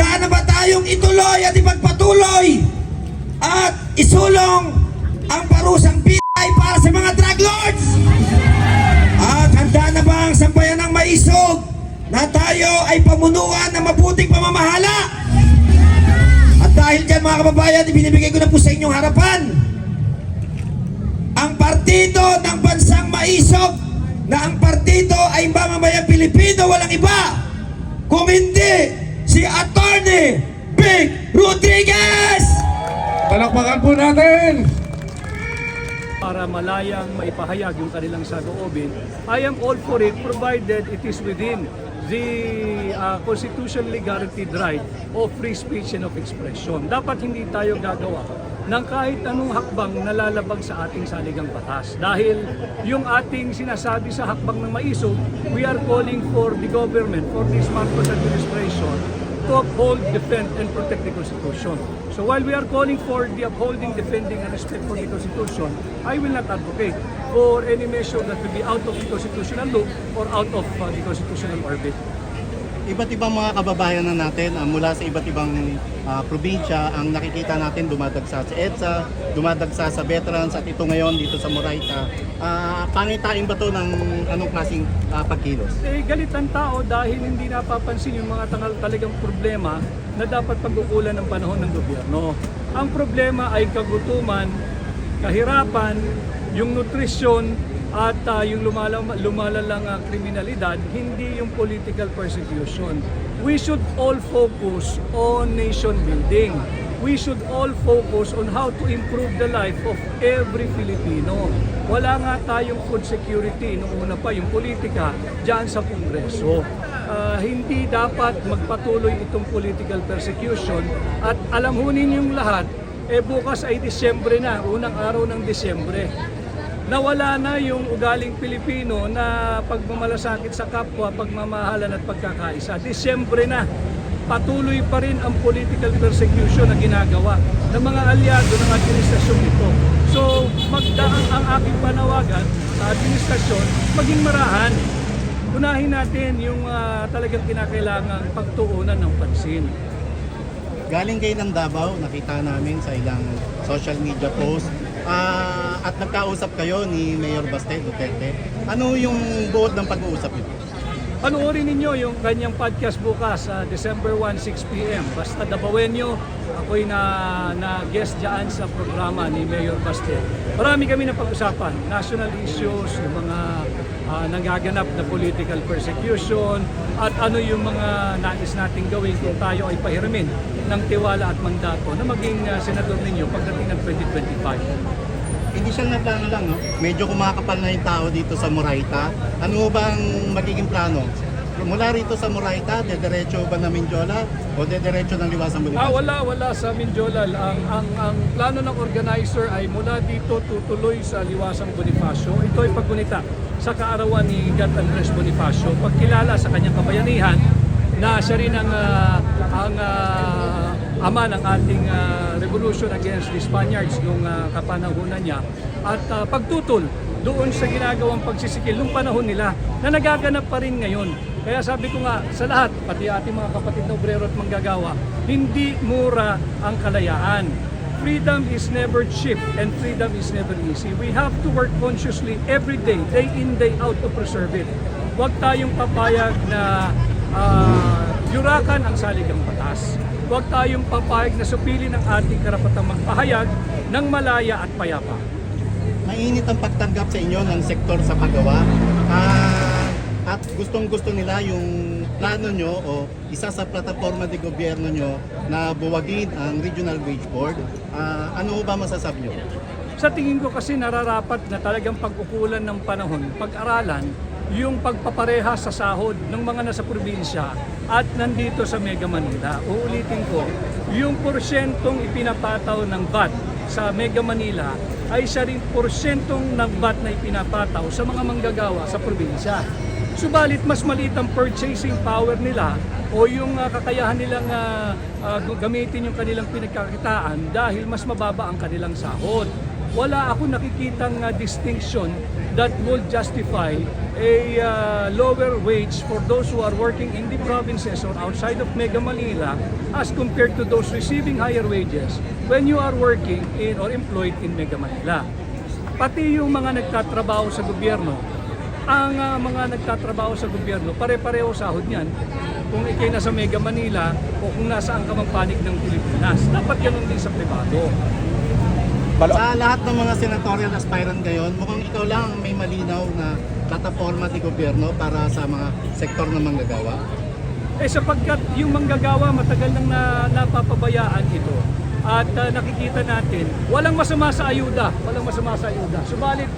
Handa na ba tayong ituloy at ipagpatuloy at isulong ang parusang PI para sa mga drug lords? At handa na ba ang sambayan ng maisog na tayo ay pamunuan ng mabuting pamamahala? At dahil dyan mga kababayan, ibinibigay ko na po sa inyong harapan ang partido ng bansang maisog na ang partido ay mamamayang Pilipino, walang iba. Kung hindi, si Attorney Big Rodriguez! Palakpakan po natin! para malayang maipahayag yung kanilang saloobin. I am all for it provided it is within the uh, constitutionally guaranteed right of free speech and of expression. Dapat hindi tayo gagawa ng kahit anong hakbang na lalabag sa ating saligang batas. Dahil yung ating sinasabi sa hakbang ng maisog, we are calling for the government, for this Marcos administration, to uphold, defend, and protect the Constitution. So while we are calling for the upholding, defending, and respect for the Constitution, I will not advocate for any measure that will be out of the constitutional loop or out of uh, the constitutional orbit. Iba't ibang mga kababayan na natin ah, mula sa iba't ibang ah, probinsya ang nakikita natin dumadagsa sa EDSA, dumadagsa sa veterans at ito ngayon dito sa Moraita. Ah, pangitain ba to ng anong klaseng ah, pagkilos? Eh, galit ang tao dahil hindi napapansin yung mga tangal talagang problema na dapat pagkukulan ng panahon ng gobyerno. Ang problema ay kagutuman, kahirapan, yung nutrisyon, at ah, yung lumalang, lumalalang ah, kriminalidad, hindi yung political persecution. We should all focus on nation building. We should all focus on how to improve the life of every Filipino. Wala nga tayong food security nung una pa yung politika dyan sa Kongreso. Ah, hindi dapat magpatuloy itong political persecution at alam ho ninyong lahat, eh bukas ay Disyembre na, unang araw ng Disyembre nawala na yung ugaling Pilipino na pagmamalasakit sa kapwa, pagmamahalan at pagkakaisa. Disyembre na, patuloy pa rin ang political persecution na ginagawa ng mga alyado ng administrasyong ito. So, magdaan ang aking panawagan sa administrasyon, maging marahan. Unahin natin yung ah, talagang kinakailangang pagtuunan ng pansin. Galing kayo ng Davao, nakita namin sa ilang social media post ah, at nagkausap kayo ni Mayor Baste Duterte. Ano yung buod ng pag-uusap niyo? Panoorin ninyo yung kanyang podcast bukas sa December 1, 6 p.m. Basta dabawen nyo, ako'y na, na guest dyan sa programa ni Mayor Baste. Marami kami na pag-usapan, national issues, yung mga ah, nangaganap na political persecution, at ano yung mga nais nating gawin kung tayo ay pahiramin ng tiwala at mandato na maging ah, senador ninyo pagdating ng 2025. Hindi siya na plano lang, no? Medyo kumakapal na yung tao dito sa Moraita. Ano bang magiging plano? Mula rito sa Moraita, dediretso ba na Mindiola o dediretso ng Liwasan Ah, Bonifacio? wala, wala sa Mindolal. Ang, ang, ang plano ng organizer ay mula dito tutuloy sa Liwasang Bonifacio. Ito ay paggunita sa kaarawan ni God Andres Bonifacio. Pagkilala sa kanyang kabayanihan na siya rin ang, ah, ang ah, ama ng ating ah, revolution against the Spaniards noong ah, kapanahunan niya. At ah, pagtutol doon sa ginagawang pagsisikil nung panahon nila na nagaganap pa rin ngayon. Kaya sabi ko nga sa lahat, pati ating mga kapatid na obrero at manggagawa, hindi mura ang kalayaan. Freedom is never cheap and freedom is never easy. We have to work consciously every day, day in, day out to preserve it. Huwag tayong papayag na ah, yurakan ang saligang batas. Huwag tayong papayag na supilin ang ating karapatang magpahayag ng malaya at payapa. Mainit ang pagtanggap sa inyo ng sektor sa paggawa. Ah, at gustong gusto nila yung plano nyo o isa sa plataforma de gobyerno nyo na buwagin ang Regional Wage Board. Ah, ano ba masasabi nyo? Sa tingin ko kasi nararapat na talagang pag-ukulan ng panahon, pag-aralan, yung pagpapareha sa sahod ng mga nasa probinsya at nandito sa Mega Manila. Uulitin ko, yung porsyentong ipinapataw ng VAT sa Mega Manila ay siya rin porsyentong ng VAT na ipinapataw sa mga manggagawa sa probinsya. Subalit mas maliit ang purchasing power nila o yung ah, kakayahan nilang ah, ah, gamitin yung kanilang pinagkakitaan dahil mas mababa ang kanilang sahod. Wala ako nakikitang ah, distinction that would justify a uh, lower wage for those who are working in the provinces or outside of Mega Manila as compared to those receiving higher wages when you are working in or employed in Mega Manila. Pati yung mga nagtatrabaho sa gobyerno, ang uh, mga nagtatrabaho sa gobyerno, pare-pareho sahod niyan. Kung ikay nasa Mega Manila o kung nasaan ka mang panig ng Pilipinas. Dapat ganun din sa privado. Sa lahat ng mga senatorial aspirant ngayon, mukhang ikaw lang ang may malinaw na plataforma ni gobyerno para sa mga sektor ng manggagawa. Eh sapagkat yung manggagawa matagal nang na, napapabayaan ito. At ah, nakikita natin, walang masama sa ayuda, walang masama sa ayuda. Subalit,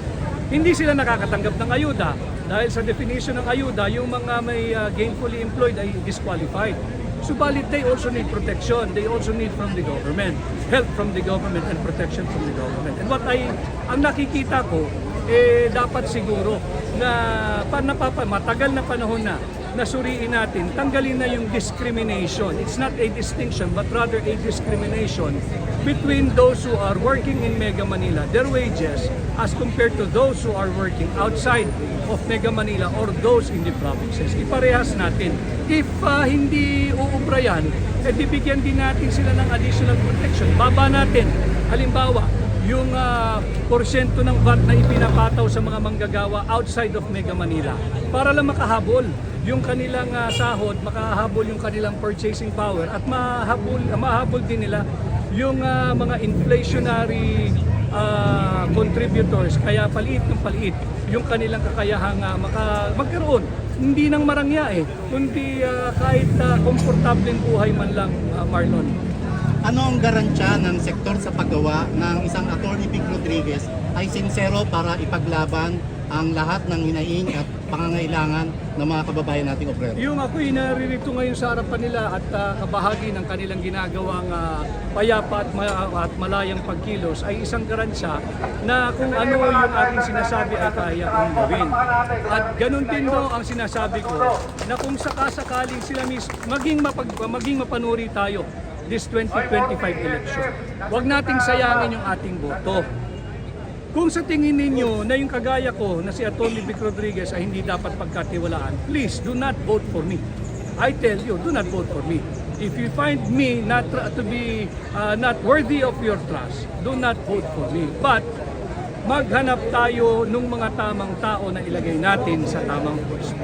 hindi sila nakakatanggap ng ayuda dahil sa definition ng ayuda, yung mga may ah, gainfully employed ay disqualified. Subalit, they also need protection. They also need from the government, help from the government and protection from the government. And what I, ang nakikita ko, eh dapat siguro na pa matagal na panahon na nasuriin natin, tanggalin na yung discrimination. It's not a distinction, but rather a discrimination between those who are working in Mega Manila, their wages, as compared to those who are working outside of Mega Manila or those in the provinces. Iparehas natin. If ah, hindi uubra yan, eh bibigyan din natin sila ng additional protection. Baba natin. Halimbawa, yung ah, porsyento ng VAT na ipinapataw sa mga manggagawa outside of Mega Manila para lang makahabol yung kanilang ah, sahod, makahabol yung kanilang purchasing power at mahabol, mahabol din nila yung ah, mga inflationary ah, contributors. Kaya paliit ng paliit yung kanilang kakayahang ah, maka, magkaroon. Hindi nang marangya eh. Kundi ah, kahit ah, komportableng buhay man lang ah, Marlon. Ano ang garansya ng sektor sa paggawa ng isang attorney Vic Rodriguez ay sincero para ipaglaban ang lahat ng hinaing at pangangailangan ng mga kababayan nating obrero? Yung ako'y naririto ngayon sa harapan nila at ah, kabahagi ng kanilang ginagawang ah, payapa at, ma- at malayang pagkilos ay isang garansya na kung ano yung aking sinasabi ay kaya kong gawin. At ganun din do ang sinasabi ko na kung sakasakaling sila mis maging, mapag, maging mapanuri tayo this 2025 election. Huwag nating sayangin yung ating boto. Kung sa tingin ninyo na yung kagaya ko na si Atty. Vic Rodriguez ay hindi dapat pagkatiwalaan, please do not vote for me. I tell you, do not vote for me. If you find me not to be uh, not worthy of your trust, do not vote for me. But maghanap tayo ng mga tamang tao na ilagay natin sa tamang pwesto.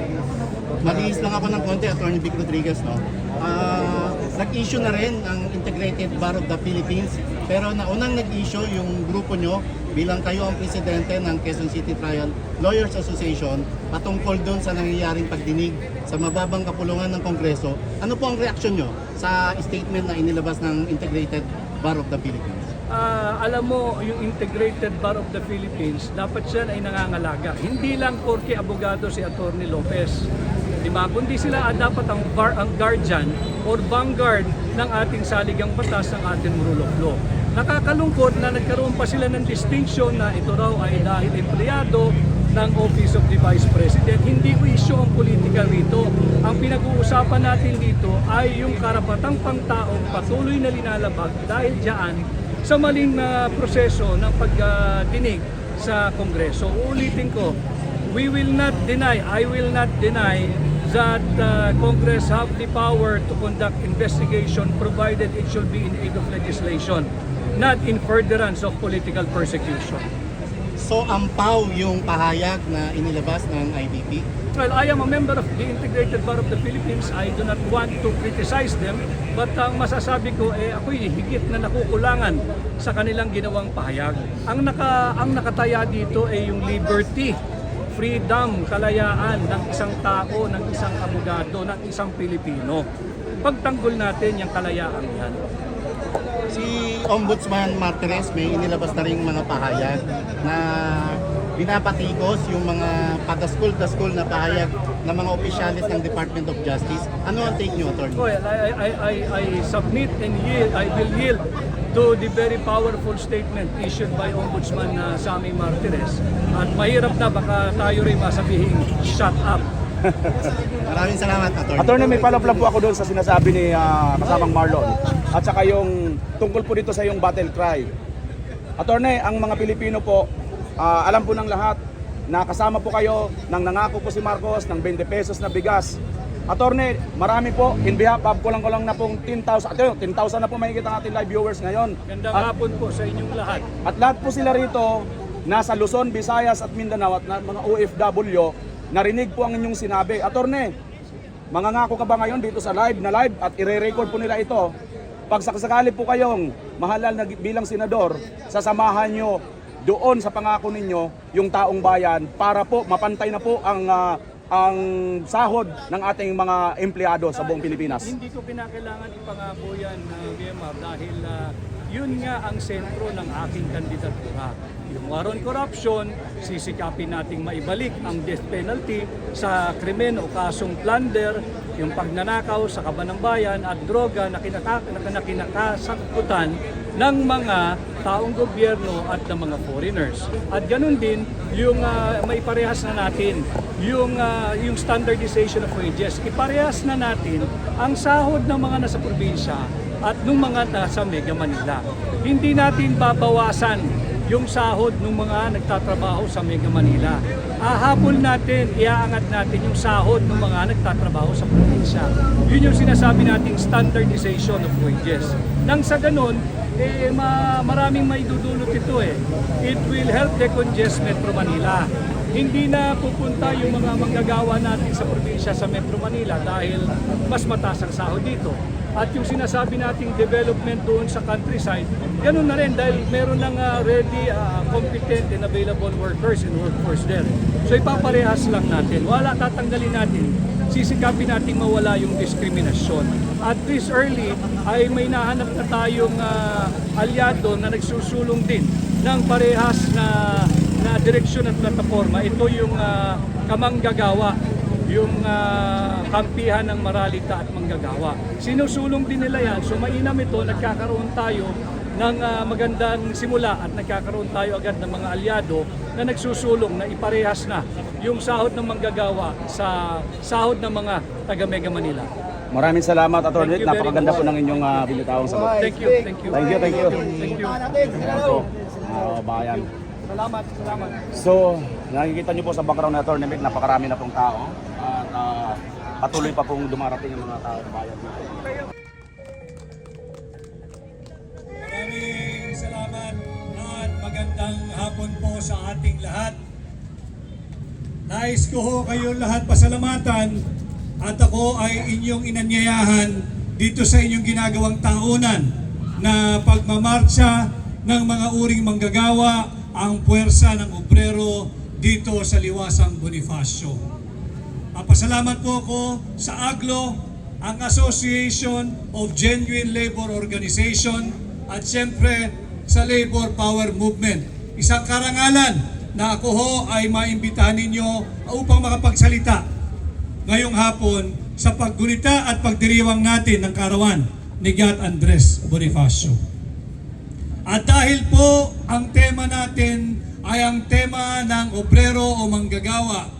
Malinis lang ako ng konti, Attorney Vic Rodriguez, no? Ah, nag-issue na rin ang Integrated Bar of the Philippines, pero naunang nag-issue yung grupo nyo bilang kayo ang presidente ng Quezon City Trial Lawyers Association patungkol doon sa nangyayaring pagdinig sa mababang kapulungan ng Kongreso. Ano po ang reaksyon nyo sa statement na inilabas ng Integrated Bar of the Philippines? Ah, alam mo, yung Integrated Bar of the Philippines, dapat siya ay nangangalaga. Hindi lang porke abogado si Attorney Lopez. Di ba? Kundi sila dapat ang, bar, ang guardian or vanguard ng ating saligang batas ng ating rule of law. Nakakalungkot na nagkaroon pa sila ng distinction na ito raw ay dahil empleyado ng Office of the Vice President. Hindi ko issue ang politika rito. Ang pinag-uusapan natin dito ay yung karapatang pangtaong patuloy na linalabag dahil diyan sa maling na proseso ng pagdinig sa Kongreso. Uulitin ko, we will not deny, I will not deny that uh, Congress have the power to conduct investigation provided it should be in aid of legislation, not in furtherance of political persecution. So, ampaw yung pahayag na inilabas ng IBP? Well, I am a member of the Integrated Bar of the Philippines. I do not want to criticize them, but ang masasabi ko eh ako'y higit na nakukulangan sa kanilang ginawang pahayag. Ang naka ang nakataya dito ay yung liberty, freedom, kalayaan ng isang tao, ng isang abogado, ng isang Pilipino. Pagtanggol natin yung kalayaan yan. Si Ombudsman Martires may inilabas na rin mga pahayag na binapatikos yung mga padaskul-daskul na pahayag ng mga opisyalis ng Department of Justice. Ano ang take nyo, Attorney? Well, I, I, I, I, submit and yield, I will yield to the very powerful statement issued by Ombudsman uh, Sammy Martinez. At mahirap na baka tayo rin masabihin, shut up. Maraming salamat, Attorney. Attorney, may follow-up lang po ako doon sa sinasabi ni ah, kasamang Marlon. At saka yung tungkol po dito sa yung battle cry. Attorney, ang mga Pilipino po, ah, alam po ng lahat na kasama po kayo ng nangako po si Marcos ng 20 pesos na bigas. Attorney, marami po, in behalf of kulang-kulang na pong 10,000, ito, 10,000 na po mahigit ang ating live viewers ngayon. Gandang At, hapon po sa inyong lahat. at lahat po sila rito, nasa Luzon, Visayas at Mindanao at na, mga OFW, narinig po ang inyong sinabi. Attorney, mangangako ka ba ngayon dito sa live na live at ire-record po nila ito? Pag sakasakali po kayong mahalal na bilang senador, sasamahan nyo doon sa pangako ninyo yung taong bayan para po mapantay na po ang ah, ang sahod ng ating mga empleyado sa buong Pilipinas. Hindi ko kinakailangan ipangako yan, uh, BMR, dahil ah, yun nga ang sentro ng aking kandidatura. Yung war on corruption, sisikapin nating maibalik ang death penalty sa krimen o kasong plunder, yung pagnanakaw sa kaban ng bayan at droga na, kinaka, na, na kinakasangkutan ng mga taong gobyerno at ng mga foreigners. At ganun din yung uh, maiparehas na natin yung ah, yung standardization of wages. Iparehas na natin ang sahod ng mga nasa probinsya at ng mga nasa Mega Manila. Hindi natin babawasan yung sahod ng mga nagtatrabaho sa Mega Manila. Ahabol natin, iaangat natin yung sahod ng mga nagtatrabaho sa probinsya. Yun yung sinasabi nating standardization of wages. Nang sa ganun, eh, ma- maraming may dudulot ito eh. It will help decongest Metro Manila. Hindi na pupunta yung mga manggagawa natin sa probinsya sa Metro Manila dahil mas mataas ang sahod dito. At yung sinasabi nating development doon sa countryside, ganun na rin dahil meron ng ah, ready, ah, competent and available workers and workforce there. So ipaparehas lang natin. Wala tatanggalin natin. Sisikapin natin mawala yung diskriminasyon. At this early ay may nahanap na tayong ah, alyado na nagsusulong din ng parehas na na direksyon at plataforma. Ito yung ah, kamanggagawa yung ah, kampihan ng Maralita at Manggagawa. Sinusulong din nila yan. So mainam ito, nagkakaroon tayo ng ah, magandang simula at nagkakaroon tayo agad ng mga alyado na nagsusulong na iparehas na yung sahod ng manggagawa sa sahod ng mga taga Mega Manila. Maraming salamat, you very Napakaganda po ng inyong uh, binitawang sagot. Thank you, thank you. Thank you, thank you. Thank you. Ito, mga bayan. Salamat, salamat. So, nakikita niyo po sa background na Mick, napakarami na pong tao. Ah, patuloy pa pong dumarating ang mga tao sa bayan dito. Maraming salamat at magandang hapon po sa ating lahat. Nais ko ho kayo lahat pasalamatan at ako ay inyong inanyayahan dito sa inyong ginagawang taonan na pagmamarcha ng mga uring manggagawa ang puwersa ng obrero dito sa Liwasang Bonifacio. Papasalamat po ako sa AGLO, ang Association of Genuine Labor Organization at siyempre sa Labor Power Movement. Isang karangalan na ako ho ay maimbitahan ninyo upang makapagsalita ngayong hapon sa paggunita at pagdiriwang natin ng karawan ni God Andres Bonifacio. At dahil po ang tema natin ay ang tema ng obrero o manggagawa,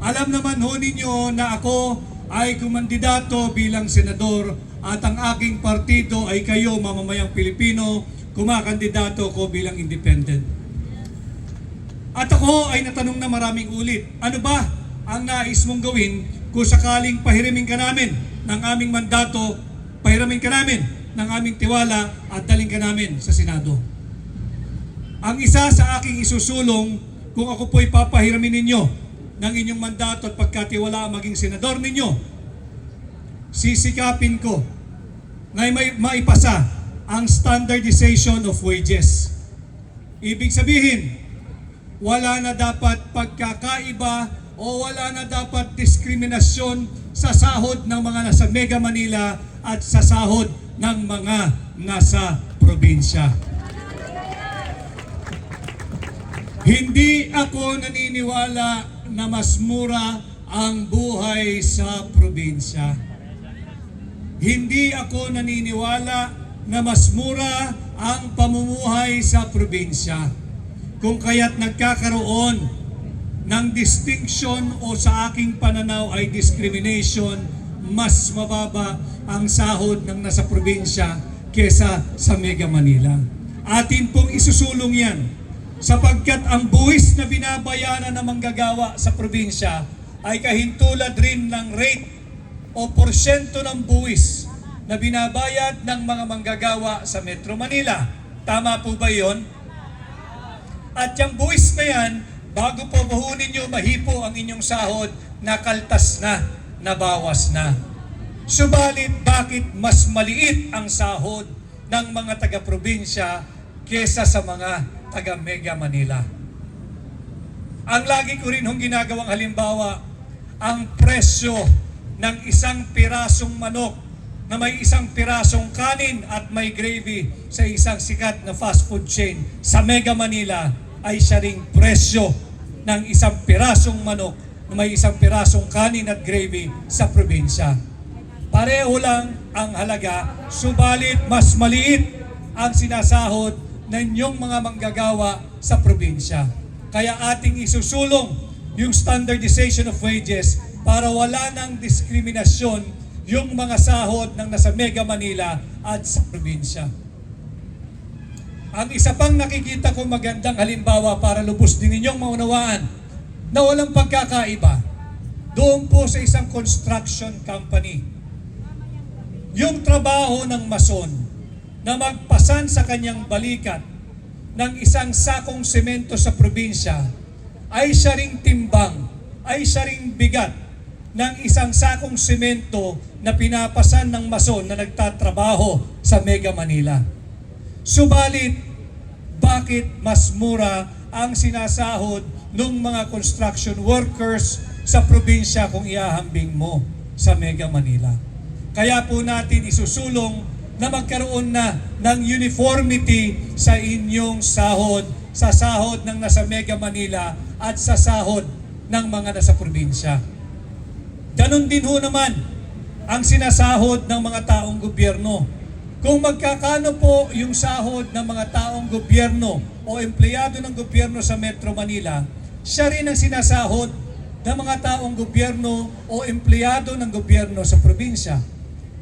alam naman ho ninyo na ako ay kumandidato bilang senador at ang aking partido ay kayo mamamayang Pilipino, kumakandidato ko bilang independent. At ako ay natanong na maraming ulit, ano ba ang nais mong gawin kung sakaling pahiramin ka namin ng aming mandato, pahiramin ka namin ng aming tiwala at daling ka namin sa Senado. Ang isa sa aking isusulong kung ako po'y papahiramin ninyo ng inyong mandato at pagkatiwala maging senador ninyo, sisikapin ko na may maipasa ang standardization of wages. Ibig sabihin, wala na dapat pagkakaiba o wala na dapat diskriminasyon sa sahod ng mga nasa Mega Manila at sa sahod ng mga nasa probinsya. Hindi ako naniniwala na mas mura ang buhay sa probinsya. Hindi ako naniniwala na mas mura ang pamumuhay sa probinsya. Kung kaya't nagkakaroon ng distinction o sa aking pananaw ay discrimination, mas mababa ang sahod ng nasa probinsya kesa sa Mega Manila. Atin pong isusulong yan sapagkat ang buwis na binabayaran ng manggagawa sa probinsya ay kahintulad rin ng rate o porsyento ng buwis na binabayad ng mga manggagawa sa Metro Manila. Tama po ba yon? At yung buwis na yan, bago po buhunin nyo mahipo ang inyong sahod, nakaltas na, nabawas na. Subalit, bakit mas maliit ang sahod ng mga taga-probinsya kesa sa mga taga-Mega Manila? Ang lagi ko rin hong ginagawang halimbawa, ang presyo ng isang pirasong manok na may isang pirasong kanin at may gravy sa isang sikat na fast food chain sa Mega Manila ay siya ring presyo ng isang pirasong manok na may isang pirasong kanin at gravy sa probinsya. Pareho lang ang halaga, subalit mas maliit ang sinasahod ng inyong mga manggagawa sa probinsya. Kaya ating isusulong yung standardization of wages para wala ng diskriminasyon yung mga sahod ng nasa Mega Manila at sa probinsya. Ang isa pang nakikita ko magandang halimbawa para lubos din ninyong maunawaan na walang pagkakaiba doon po sa isang construction company. Yung trabaho ng mason na magpasan sa kanyang balikat ng isang sakong semento sa probinsya ay siya ring timbang, ay siya ring bigat ng isang sakong semento na pinapasan ng mason na nagtatrabaho sa Mega Manila. Subalit, bakit mas mura ang sinasahod ng mga construction workers sa probinsya kung iahambing mo sa Mega Manila? Kaya po natin isusulong na magkaroon na ng uniformity sa inyong sahod, sa sahod ng nasa Mega Manila at sa sahod ng mga nasa probinsya. Ganon din ho naman ang sinasahod ng mga taong gobyerno. Kung magkakano po yung sahod ng mga taong gobyerno o empleyado ng gobyerno sa Metro Manila, siya rin ang sinasahod ng mga taong gobyerno o empleyado ng gobyerno sa probinsya.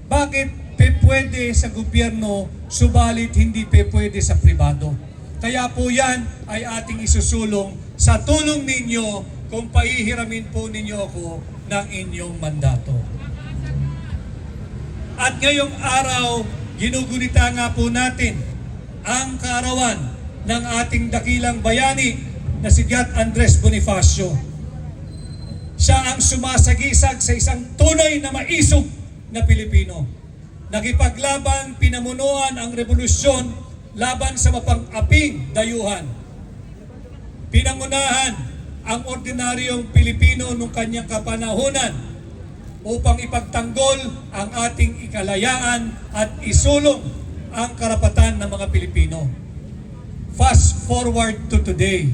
Bakit pe pwede sa gobyerno, subalit hindi pe pwede sa pribado? Kaya po yan ay ating isusulong sa tulong ninyo kung paihiramin po ninyo ako ng inyong mandato. At ngayong araw, ginugunita nga po natin ang kaarawan ng ating dakilang bayani na si Gat Andres Bonifacio. Siya ang sumasagisag sa isang tunay na maisog na Pilipino. Nakipaglaban, pinamunuan ang revolusyon laban sa mapang-aping dayuhan. Pinangunahan ang ordinaryong Pilipino nung kanyang kapanahunan upang ipagtanggol ang ating ikalayaan at isulong ang karapatan ng mga Pilipino. Fast forward to today.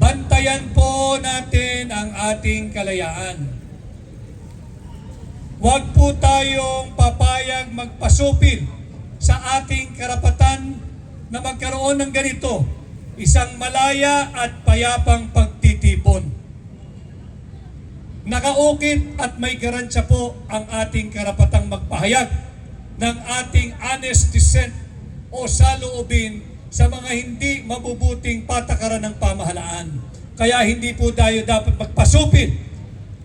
Bantayan po natin ang ating kalayaan. Huwag po tayong papayag magpasupil sa ating karapatan na magkaroon ng ganito, isang malaya at payapang pagtitipon. Nakaukit at may garansya po ang ating karapatang magpahayag ng ating honest dissent o saloobin sa mga hindi mabubuting patakaran ng pamahalaan. Kaya hindi po tayo dapat magpasupil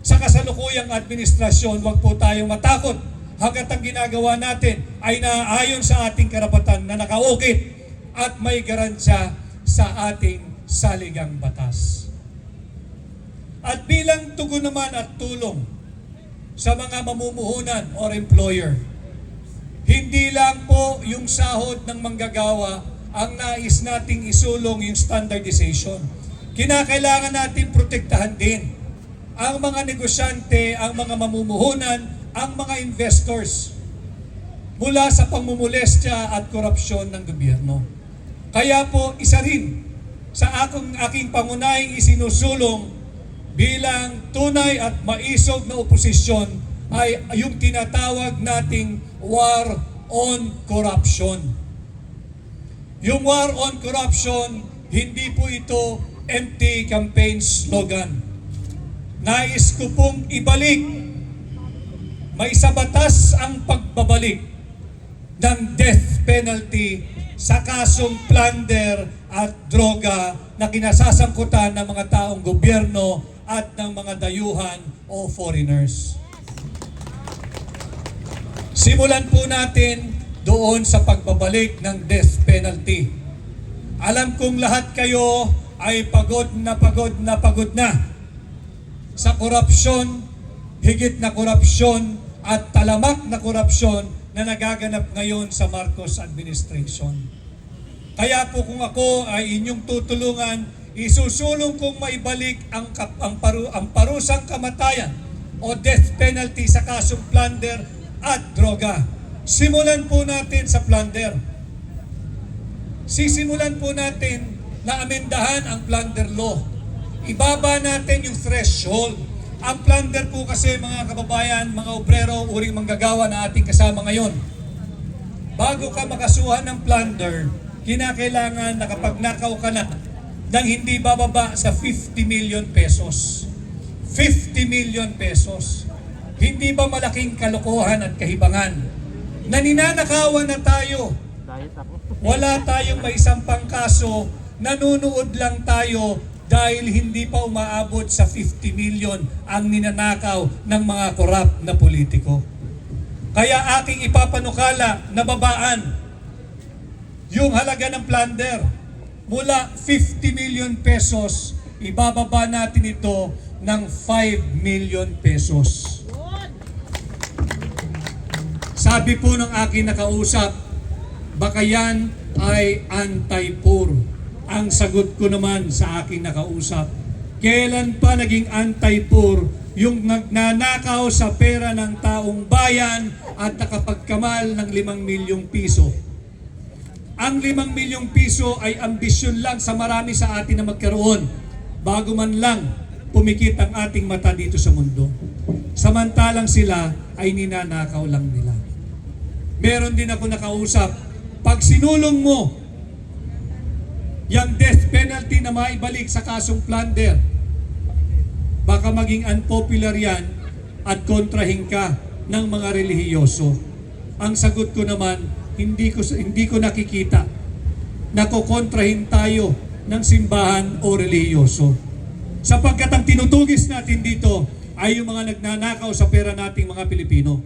sa kasalukuyang administrasyon. Huwag po tayong matakot hanggat ang ginagawa natin ay naaayon sa ating karapatan na nakaukit at may garansya sa ating saligang batas. At bilang tugon naman at tulong sa mga mamumuhunan or employer, hindi lang po yung sahod ng manggagawa ang nais nating isulong yung standardization. Kinakailangan natin protektahan din ang mga negosyante, ang mga mamumuhunan, ang mga investors mula sa pangmumulestya at korupsyon ng gobyerno. Kaya po isa rin sa akong aking pangunahing isinusulong bilang tunay at maisog na oposisyon ay yung tinatawag nating war on corruption. Yung war on corruption, hindi po ito empty campaign slogan. Nais ko pong ibalik, may sa batas ang pagbabalik ng death penalty sa kasong plunder at droga na kinasasangkutan ng mga taong gobyerno at ng mga dayuhan o foreigners. Simulan po natin doon sa pagbabalik ng death penalty. Alam kong lahat kayo ay pagod na pagod na pagod na sa korupsyon, higit na korupsyon at talamak na korupsyon na nagaganap ngayon sa Marcos administration. Kaya po kung ako ay inyong tutulungan, isusulong kong maibalik ang, ang, paru, ang parusang kamatayan o death penalty sa kasong plunder at droga. Simulan po natin sa plunder. Sisimulan po natin na amendahan ang plunder law. Ibaba natin yung threshold. Ang plunder po kasi mga kababayan, mga obrero, uring manggagawa na ating kasama ngayon. Bago ka makasuhan ng plunder, kinakailangan na kapag nakaw ka na nang hindi bababa sa 50 million pesos. 50 million pesos. Hindi ba malaking kalokohan at kahibangan? Naninanakawan na tayo. Wala tayong may sampang kaso, nanunood lang tayo dahil hindi pa umaabot sa 50 million ang ninanakaw ng mga korap na politiko. Kaya aking ipapanukala na babaan yung halaga ng plunder mula 50 million pesos, ibababa natin ito ng 5 million pesos. Sabi po ng aking nakausap, baka yan ay anti-poor. Ang sagot ko naman sa aking nakausap, kailan pa naging anti-poor yung nagnanakaw sa pera ng taong bayan at nakapagkamal ng 5 milyong piso. Ang 5 milyong piso ay ambisyon lang sa marami sa atin na magkaroon bago man lang pumikit ang ating mata dito sa mundo. Samantalang sila ay ninanakaw lang nila. Meron din ako nakausap, pag sinulong mo yung death penalty na maibalik sa kasong plunder, baka maging unpopular yan at kontrahin ka ng mga relihiyoso. Ang sagot ko naman, hindi ko hindi ko nakikita na kukontrahin tayo ng simbahan o relihiyoso. Sapagkat ang tinutugis natin dito ay yung mga nagnanakaw sa pera nating mga Pilipino.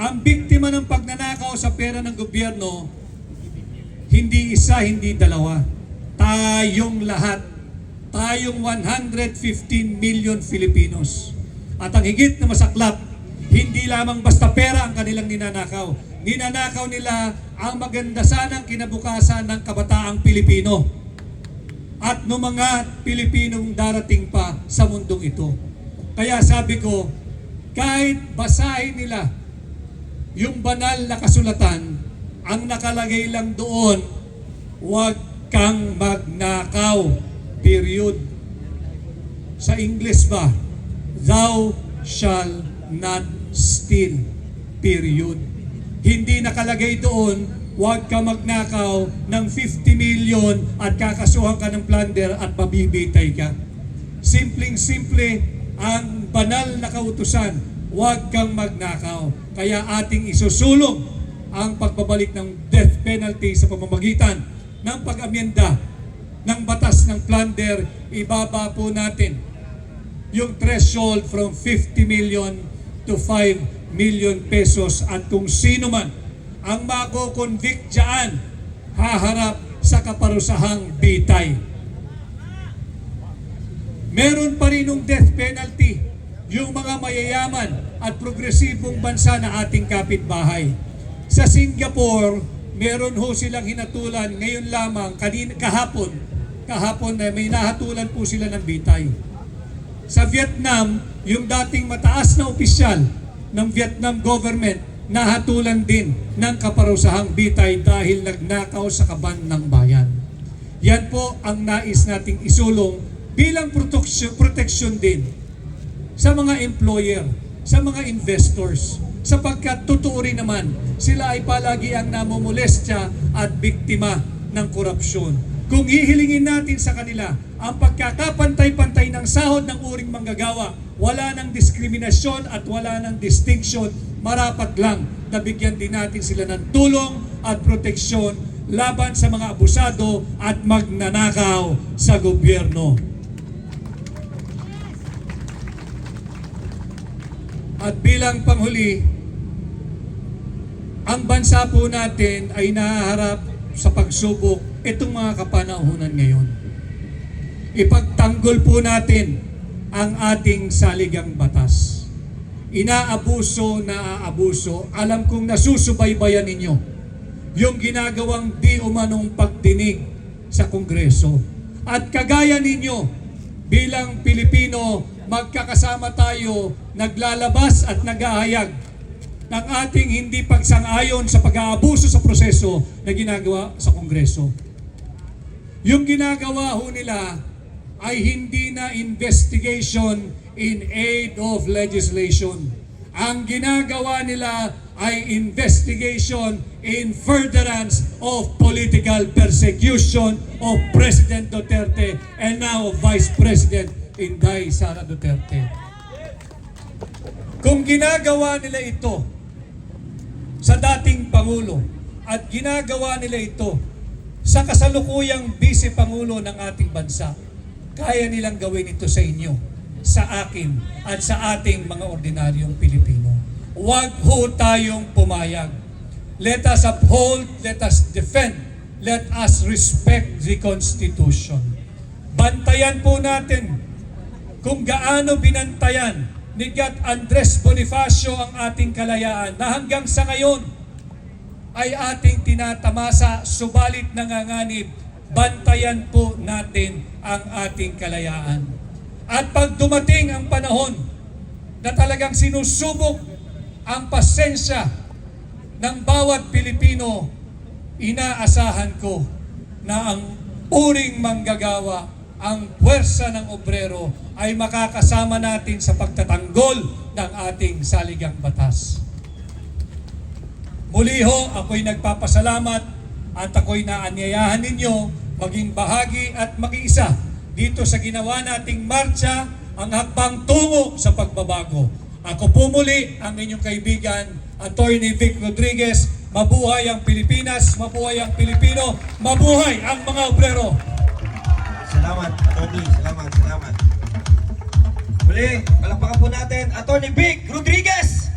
Ang biktima ng pagnanakaw sa pera ng gobyerno, hindi isa, hindi dalawa. Tayong lahat. Tayong 115 million Filipinos. At ang higit na masaklap, hindi lamang basta pera ang kanilang ninanakaw. Ninanakaw nila ang maganda sanang kinabukasan ng kabataang Pilipino. At ng mga Pilipinong darating pa sa mundong ito. Kaya sabi ko, kahit basahin nila yung banal na kasulatan, ang nakalagay lang doon, huwag kang magnakaw. Period. Sa English ba? Thou shall not steal. Period. Hindi nakalagay doon, huwag ka magnakaw ng 50 million at kakasuhan ka ng plunder at mabibitay ka. Simpleng-simple ang banal na kautusan, huwag kang magnakaw. Kaya ating isusulong ang pagbabalik ng death penalty sa pamamagitan ng pag-amyenda ng batas ng plunder, ibaba po natin yung threshold from 50 million to 5 million pesos at kung sino man ang mako-convict dyan, haharap sa kaparusahang bitay. Meron pa rin ng death penalty yung mga mayayaman at progresibong bansa na ating kapitbahay. Sa Singapore, meron ho silang hinatulan ngayon lamang, kanina, kahapon, kahapon na may nahatulan po sila ng bitay. Sa Vietnam, yung dating mataas na opisyal ng Vietnam government, nahatulan din ng kaparusahang bitay dahil nagnakaw sa kaban ng bayan. Yan po ang nais nating isulong bilang proteksyon, proteksyon din sa mga employer, sa mga investors, sapagkat totoo rin naman, sila ay palagi ang namumulestya at biktima ng korupsyon. Kung hihilingin natin sa kanila ang pagkakapantay-pantay ng sahod ng uring manggagawa, wala ng diskriminasyon at wala ng distinction, marapat lang na bigyan din natin sila ng tulong at proteksyon laban sa mga abusado at magnanakaw sa gobyerno. At bilang panghuli, ang bansa po natin ay nahaharap sa pagsubok itong mga kapanahunan ngayon. Ipagtanggol po natin ang ating saligang batas. Inaabuso, naaabuso, alam kong nasusubaybayan ninyo yung ginagawang di umanong pagdinig sa Kongreso. At kagaya ninyo, bilang Pilipino, magkakasama tayo, naglalabas at naghahayag ng ating hindi pagsang-ayon sa pag-aabuso sa proseso na ginagawa sa Kongreso. Yung ginagawa ho nila ay hindi na investigation in aid of legislation. Ang ginagawa nila ay investigation in furtherance of political persecution of President Duterte and now of Vice President Inday Sara Duterte. Kung ginagawa nila ito sa dating Pangulo at ginagawa nila ito sa kasalukuyang Vice Pangulo ng ating bansa, kaya nilang gawin ito sa inyo, sa akin, at sa ating mga ordinaryong Pilipino. Huwag ho tayong pumayag. Let us uphold, let us defend, let us respect the Constitution. Bantayan po natin kung gaano binantayan ni Gat Andres Bonifacio ang ating kalayaan na hanggang sa ngayon ay ating tinatamasa, subalit nanganganib, bantayan po natin ang ating kalayaan. At pag dumating ang panahon na talagang sinusubok ang pasensya ng bawat Pilipino, inaasahan ko na ang uring manggagawa, ang puwersa ng obrero ay makakasama natin sa pagtatanggol ng ating saligang batas. Muli ho, ako'y nagpapasalamat at ako'y naanyayahan ninyo maging bahagi at makiisa dito sa ginawa nating marcha ang hakbang tungo sa pagbabago. Ako po muli ang inyong kaibigan, Attorney Vic Rodriguez. Mabuhay ang Pilipinas, mabuhay ang Pilipino, mabuhay ang mga obrero. Salamat, Tony. Salamat, salamat. Muli, palakpakan po natin, Attorney Vic Rodriguez!